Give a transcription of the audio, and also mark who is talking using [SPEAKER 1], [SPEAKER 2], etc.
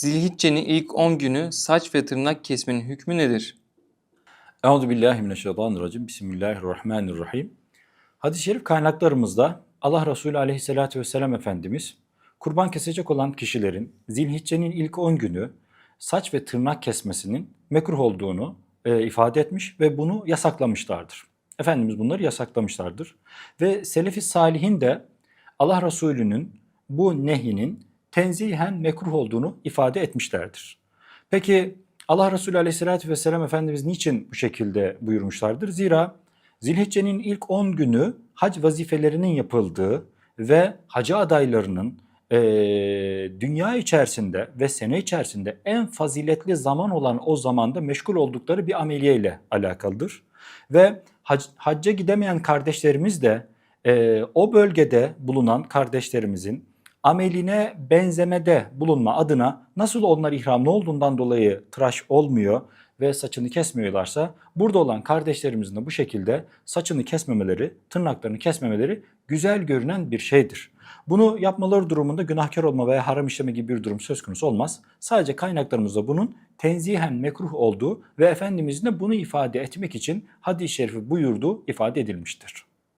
[SPEAKER 1] Zilhicce'nin ilk 10 günü saç ve tırnak kesmenin hükmü nedir?
[SPEAKER 2] Euzu billahi mineşşeytanirracim. Bismillahirrahmanirrahim. Hadis-i şerif kaynaklarımızda Allah Resulü aleyhissalatü vesselam Efendimiz kurban kesecek olan kişilerin zilhiccenin ilk 10 günü saç ve tırnak kesmesinin mekruh olduğunu e, ifade etmiş ve bunu yasaklamışlardır. Efendimiz bunları yasaklamışlardır. Ve Selefi Salihin de Allah Resulü'nün bu nehyinin tenzihen mekruh olduğunu ifade etmişlerdir. Peki Allah Resulü Aleyhisselatü Vesselam Efendimiz niçin bu şekilde buyurmuşlardır? Zira Zilhicce'nin ilk 10 günü hac vazifelerinin yapıldığı ve hacı adaylarının eee, dünya içerisinde ve sene içerisinde en faziletli zaman olan o zamanda meşgul oldukları bir ameliye ile alakalıdır. Ve hac, hacca gidemeyen kardeşlerimiz de eee, o bölgede bulunan kardeşlerimizin ameline benzemede bulunma adına nasıl onlar ihramlı olduğundan dolayı tıraş olmuyor ve saçını kesmiyorlarsa burada olan kardeşlerimizin de bu şekilde saçını kesmemeleri, tırnaklarını kesmemeleri güzel görünen bir şeydir. Bunu yapmaları durumunda günahkar olma veya haram işleme gibi bir durum söz konusu olmaz. Sadece kaynaklarımızda bunun tenzihen mekruh olduğu ve Efendimizin de bunu ifade etmek için hadis-i şerifi buyurduğu ifade edilmiştir.